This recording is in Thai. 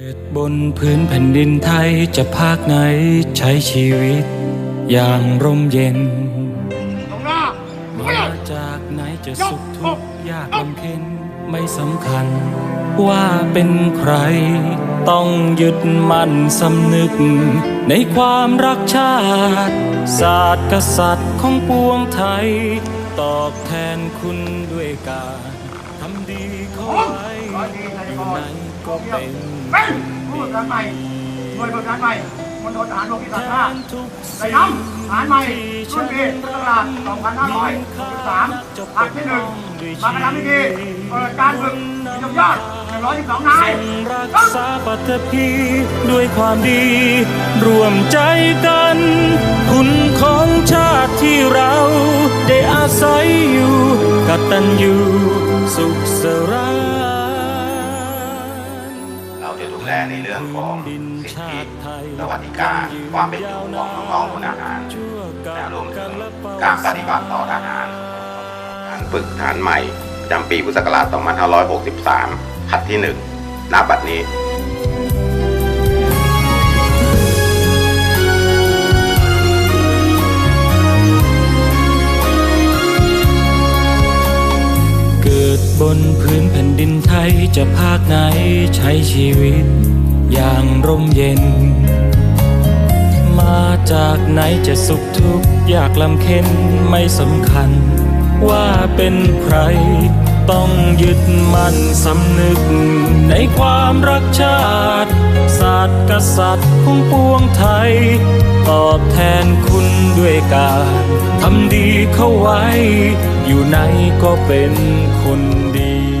เกิดบนพื้นแผ่นดินไทยจะภาคไหนใช้ชีวิต อย่างร่มเย็นมาจากไหนจะสุขทุกข์ยากลำเค็นไม่สำคัญ ว่าเป็นใคร ต้องยึดมั่นสำนึก ในความรักชาติ ศาสตร์กษัตริย์ของปวงไทย ตอบแทนคุณด้วยการทำดีเข้าไว้อยู่ไหน ก็เป็นเป็นผู้ประกันใหม่หน่วยประกันใหม่มณฑลทหารบกที่สามห้าในน้ำทหารใหม่รุ่นปีพุทธศักราช2563หักที่หนึ่งมากระทำพิธีเปิดการฝึกยกยอด112นายรักษาปัตภีด้วยความดี ร่วมใจกัน คุณของชาติที่เราได้อาศัยอยู่กตัญญู เราจะดูแลในเรื่องของสิทธิสวัสดิการ ความเป็นอยู่ของน้องๆคนอาหารและรวมถึงการปฏิบัติต่อทหารการฝึกฐานใหม่ประจำปีพุทธศักราช2563ขัดที่ 1ณบัดนี้ ดบนพื้นแผ่นดินไทยจะภาคไหนใช้ชีวิต อย่างร่มเย็น มาจากไหนจะสุขทุกข์ยากลำเค็นไม่สำคัญ ว่าเป็นใคร ต้องยึดมั่นสำนึก ในความรักชาติศาสตร์กษัตริย์ของปวงไทย ตอบแทนคุณด้วยการำดีเข้าไว้ อยู่ไหนก็เป็นคนดี